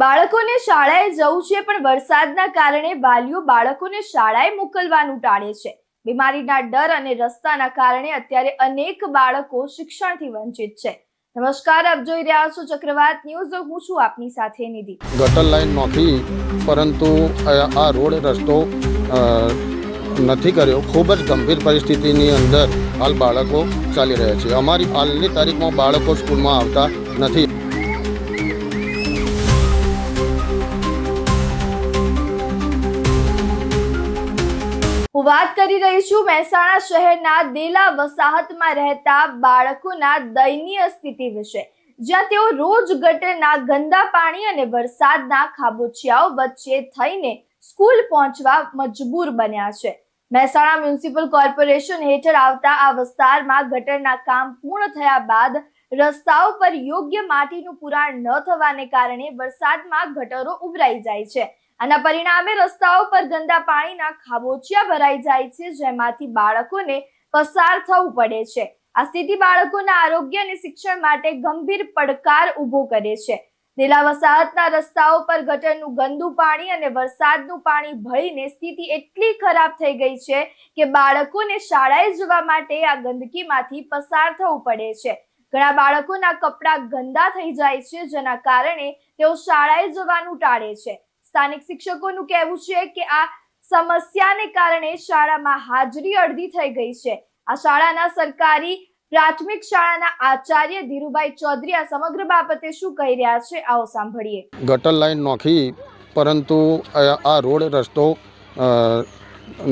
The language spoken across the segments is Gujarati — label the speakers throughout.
Speaker 1: બાળકોને શાળાએ જવું છે, પણ વરસાદના કારણે વાલીઓ બાળકોને શાળાએ મોકલવાનું ટાળે છે. બીમારીના ડર અને રસ્તાના કારણે અત્યારે અનેક બાળકો શિક્ષણથી વંચિત છે. નમસ્કાર, આપ જોઈ રહ્યા છો ચક્રવાત ન્યૂઝ. હું છું આપની સાથે નિધિ.
Speaker 2: ગટર લાઈન નોખી, પરંતુ આ રોડ રસ્તો નથી કર્યો. ખૂબ જ ગંભીર પરિસ્થિતિની અંદર હાલ બાળકો ચાલી રહ્યા છે. અમારી હાલની તારીખમાં બાળકો સ્કૂલમાં આવતા નથી.
Speaker 1: વાત કરી રહી છું મહેસાણા શહેરના દેલા વસાહતમાં રહેતા બાળકોના દયનીય સ્થિતિ વિશે. જ્યાં તેઓ રોજ ગટરના ગંદા પાણી અને વરસાદના ખાબોચિયાઓ વચ્ચે થઈને સ્કૂલ પહોંચવા મજબૂર બન્યા છે. મહેસાણા મ્યુનિસિપલ કોર્પોરેશન હેઠળ આવતા આ વિસ્તારમાં ગટરના કામ પૂર્ણ થયા બાદ રસ્તાઓ પર યોગ્ય માટીનું પુરાણ ન થવાને કારણે વરસાદમાં ગટરો ઉભરાઈ જાય છે. આના પરિણામે રસ્તાઓ પર ગંદા પાણીના ખાબોચિયા ભરાઈ જાય છે, જેમાંથી બાળકોને પસાર થવું પડે છે. આ સ્થિતિ બાળકોના આરોગ્ય અને શિક્ષણ માટે ગંભીર પડકાર ઊભો કરે છે. દેલા વસાહતના રસ્તાઓ પર ગટરનું ગંદુ પાણી અને વરસાદનું પાણી ભળીને સ્થિતિ એટલી ખરાબ થઈ ગઈ છે કે બાળકોને શાળાએ જવા માટે આ ગંદકીમાંથી પસાર થવું પડે છે. ઘણા બાળકોના કપડાં ગંદા થઈ જાય છે, જેના કારણે તેઓ શાળાએ જવાનું ટાળે છે. સ્થાનિક શિક્ષકોનું કહેવું છે કે આ સમસ્યાને કારણે શાળામાં હાજરી અડધી થઈ ગઈ છે. આ શાળાના સરકારી પ્રાથમિક શાળાના આચાર્ય ધીરુભાઈ ચૌધરી આ સમગ્ર બાબતે શું કહી રહ્યા છે આવો સાંભળીએ.
Speaker 2: ગટર લાઈન નોખી, પરંતુ આ રોડ રસ્તો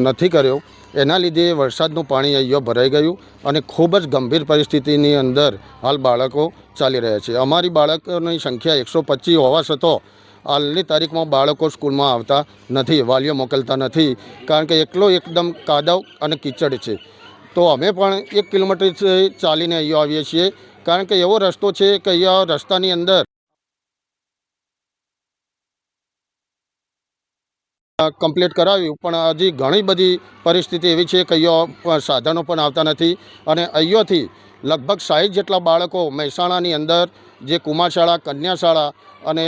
Speaker 2: નથી કર્યો. એના લીધે વરસાદનું પાણી અહીંયા ભરાઈ ગયું અને ખૂબ જ ગંભીર પરિસ્થિતિની અંદર હાલ બાળકો ચાલી રહ્યા છે. અમારી બાળકોની સંખ્યા એકસો પચીસ હોવા છતાં હાલની તારીખમાં બાળકો સ્કૂલમાં આવતા નથી, વાલીઓ મોકલતા નથી, કારણ કે એકલો એકદમ કાદવ અને કીચડ છે. તો અમે પણ એક કિલોમીટર ચાલીને અહીંયા આવીએ છીએ, કારણ કે એવો રસ્તો છે કે અહીંયા રસ્તાની અંદર કમ્પ્લીટ કરાવ્યું પણ હજી ઘણી બધી પરિસ્થિતિ એવી છે કે અહીંયા સાધનો પણ આવતા નથી. અને અહીંયાથી લગભગ સાહીઠ જેટલા બાળકો મહેસાણાની અંદર, જે કુમાર શાળા કન્યા શાળા અને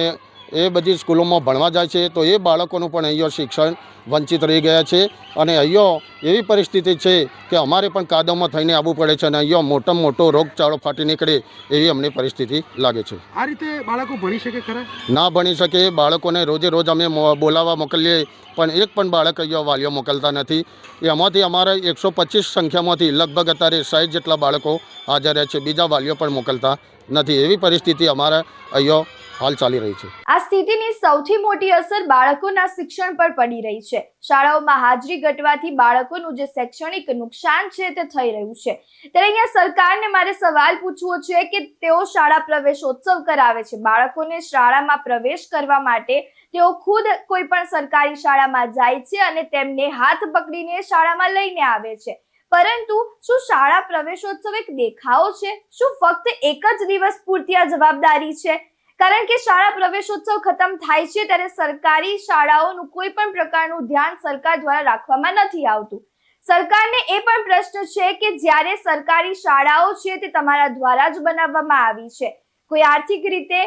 Speaker 2: એ બધી સ્કૂલોમાં ભણવા જાય છે તો એ બાળકોનું પણ અહીંયા શિક્ષણ વંચિત રહી ગયા છે. અને અહીંયા એવી પરિસ્થિતિ છે કે અમારે પણ કાદવમાં થઈને આવવું પડે છે અને અહીંયા મોટામાં મોટો રોગચાળો ફાટી નીકળે એવી અમને પરિસ્થિતિ લાગે છે.
Speaker 3: આ રીતે બાળકો ભણી શકે ખરા?
Speaker 2: ના ભણી શકે બાળકોને રોજે રોજ અમે બોલાવવા મોકલીએ પણ એક પણ બાળક અહીંયા વાલીઓ મોકલતા નથી. એમાંથી અમારા એકસો પચીસ સંખ્યામાંથી લગભગ અત્યારે સાઠ જેટલા બાળકો હાજર રહે છે બીજા વાલીઓ પણ મોકલતા નથી. એવી પરિસ્થિતિ અમારા અહીંયા હાલ ચાલી રહી છે.
Speaker 1: આ સ્થિતિની સૌથી મોટી અસર બાળકોના શિક્ષણ પર પડી રહી છે. શાળાઓમાં હાજરી ઘટવાથી બાળકોનું જે શૈક્ષણિક નુકસાન છે તે થઈ રહ્યું છે. ત્યારે અહીંયા સરકારને મારે સવાલ પૂછવો છે કે તેઓ શાળા પ્રવેશોત્સવ કરાવે છે. બાળકોને શાળામાં પ્રવેશ કરવા માટે તેઓ ખુદ કોઈ પણ સરકારી શાળામાં જાય છે અને તેમને હાથ પકડીને શાળામાં લઈને આવે છે. પરંતુ શું શાળા પ્રવેશોત્સવ એક દેખાવો છે? શું ફક્ત એક જ દિવસ પૂરતી આ જવાબદારી છે? કારણ કે શાળા પ્રવેશોત્સવ ખતમ થાય છે ત્યારે સરકારી શાળાઓનું કોઈ પણ પ્રકારનું ધ્યાન સરકાર દ્વારા રાખવામાં નથી આવતું. સરકારને એ પણ પ્રશ્ન છે કે જ્યારે સરકારી શાળાઓ છે તે તમારા દ્વારા જ બનાવવામાં આવી છે. કોઈ આર્થિક રીતે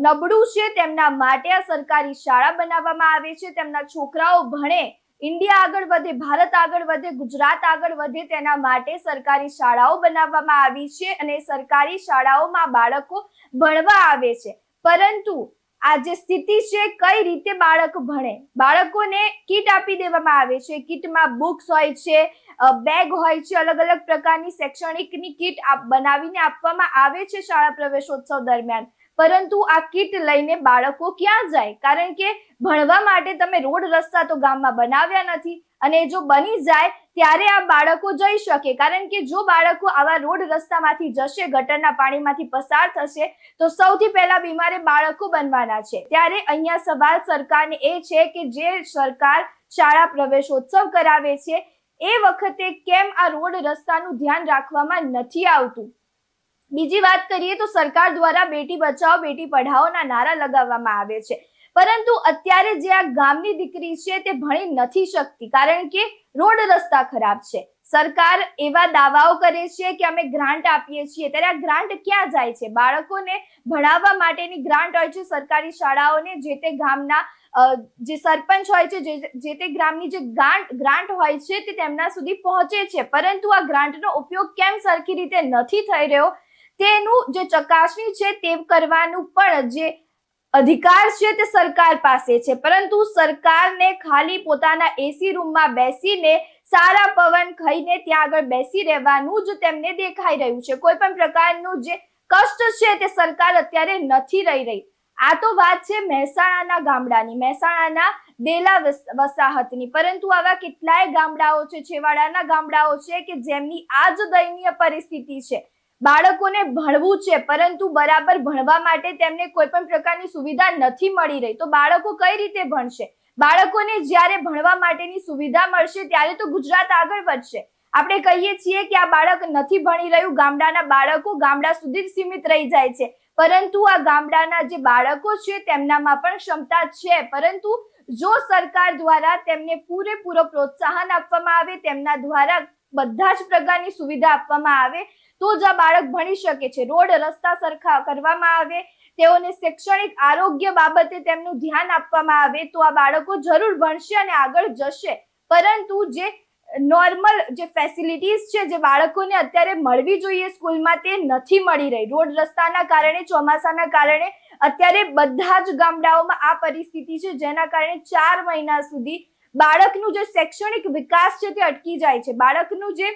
Speaker 1: નબળું છે તેમના માટે આ સરકારી શાળા બનાવવામાં આવે છે, તેમના છોકરાઓ ભણે ઇન્ડિયા આગળ વધે, ભારત આગળ વધે, ગુજરાત આગળ વધે તેના માટે સરકારી શાળાઓ બનાવવામાં આવી છે અને સરકારી શાળાઓમાં બાળકો ભણવા આવે છે. પરંતુ આ જે સ્થિતિ છે કઈ રીતે બાળક ભણે? બાળકોને કીટ આપી દેવામાં આવે છે. કીટમાં બુક્સ હોય છે બેગ હોય છે અલગ અલગ પ્રકારની શૈક્ષણિકની કીટ બનાવીને આપવામાં આવે છે શાળા પ્રવેશોત્સવ દરમિયાન. પરંતુ આ કીટ લઈને બાળકો ક્યાં જાય? કારણ કે ભણવા માટે તમે રોડ રસ્તા તો ગામમાં બનાવ્યા નથી. અને જો બની જાય, ત્યારે આ બાળકો જઈ શકે. કારણ કે જો બાળકો આવા રોડ રસ્તામાંથી જશે, ગટરના પાણીમાંથી પસાર થશે, તો સૌથી પહેલા બીમારે બાળકો બનવાના છે. ત્યારે અહીંયા સવાલ સરકારને એ છે કે જે સરકાર શાળા પ્રવેશોત્સવ કરાવે છે, એ વખતે કેમ આ રોડ રસ્તાનું ધ્યાન રાખવામાં નથી આવતું? બીજી વાત કરીએ તો સરકાર દ્વારા બેટી બચાવો, બેટી પઢાઓના નારા લગાવવામાં આવે છે. પરંતુ અત્યારે જે આ ગામની દીકરી છે તે ભણી નથી શકતી કારણ કે રોડ રસ્તા ખરાબ છે. સરકાર એવા દાવાઓ કરે છે કે અમે ગ્રાન્ટ આપીએ છીએ. ત્યારે આ ગ્રાન્ટ ક્યાં જાય છે? બાળકોને ભણાવવા માટેની ગ્રાન્ટ હોય છે સરકારી શાળાઓને, જે તે ગામના જે સરપંચ હોય છે, જે તે ગ્રામની જે ગ્રાન્ટ ગ્રાન્ટ હોય છે તે તેમના સુધી પહોંચે છે. પરંતુ આ ગ્રાન્ટનો ઉપયોગ કેમ સરખી રીતે નથી થઈ રહ્યો? તેનું જે ચકાસણી છે તે કરવાનું પણ જે અધિકાર છે તે સરકાર પાસે છે. પરંતુ સરકારને ખાલી પોતાના એસી રૂમમાં બેસીને સારા પવન ખાઈને ત્યાં આગળ બેસી રહેવાનું જ તેમને દેખાઈ રહ્યું છે. કોઈ પણ પ્રકારનું જે કષ્ટ છે તે સરકાર અત્યારે નથી રહી રહી. આ તો વાત છે મહેસાણાના ગામડાની. મહેસાણાના દેલા વસ- વસાહતની. પરંતુ આવા કેટલાય ગામડાઓ છે, છેવાડાના ગામડાઓ છે કે જેમની આ જ દયનીય પરિસ્થિતિ છે. બાળકોને ભણવું છે, પરંતુ બરાબર ભણવા માટે તેમને કોઈ પણ પ્રકારની સુવિધા નથી મળી રહી. તો બાળકો કઈ રીતે ભણશે? બાળકોને જ્યારે ભણવા માટેની સુવિધા મળશે, ત્યારે તો ગુજરાત આગળ વધશે. આપણે કહીએ છીએ કે આ બાળક નથી ભણી રહ્યું. ગામડાના બાળકો ગામડા સુધી સીમિત રહી જાય છે. પરંતુ આ ગામડાના જે બાળકો છે, તેમનામાં પણ ક્ષમતા છે. પરંતુ જો સરકાર દ્વારા તેમને પૂરેપૂરો પ્રોત્સાહન આપવામાં આવે, તેમના દ્વારા બધા જ પ્રકારની સુવિધા આપવામાં આવે તો જ આ બાળક ભણી શકે છે. રોડ રસ્તા સરખા કરવામાં આવે, તેઓને શૈક્ષણિક આરોગ્ય બાબતે તેમનું ધ્યાન આપવામાં આવે તો આ બાળકો જરૂર ભણશે અને આગળ જશે. પરંતુ જે નોર્મલ જે ફેસિલિટીઝ છે જે બાળકોને અત્યારે મળવી જોઈએ સ્કૂલમાં તે નથી મળી રહી. રોડ રસ્તાના કારણે, ચોમાસાના કારણે અત્યારે બધા જ ગામડાઓમાં આ પરિસ્થિતિ છે. જેના કારણે ચાર મહિના સુધી બાળકનું જે શૈક્ષણિક વિકાસ છે તે અટકી જાય છે. બાળકનું જે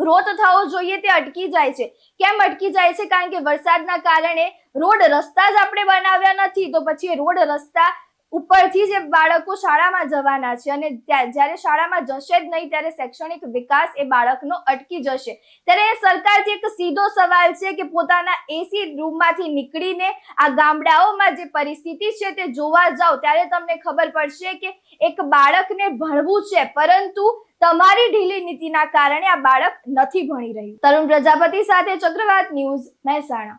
Speaker 1: ગ્રોથ થવો જોઈએ તે અટકી જાય છે. કેમ અટકી જાય છે? કારણ કે વરસાદના કારણે રોડ રસ્તા જ આપણે બનાવ્યા નથી. તો પછી રોડ રસ્તા ઉપરથી જે બાળકો શાળામાં જવાના છે અને જ્યારે શાળામાં જશે જ નહીં ત્યારે શૈક્ષણિક વિકાસ એ બાળકનો અટકી જશે. ત્યારે સરકારથી એક સીધો સવાલ છે કે પોતાના એસી રૂમમાંથી નીકળીને આ ગામડાઓમાં જે પરિસ્થિતિ છે તે જોવા જાઓ. ત્યારે તમને ખબર પડશે કે એક બાળકને ભણવું છે, પરંતુ તમારી ઢીલી નીતિના કારણે આ બાળક નથી ભણી રહ્યું. તરુણ પ્રજાપતિ સાથે ચક્રવાત ન્યૂઝ, મહેસાણા.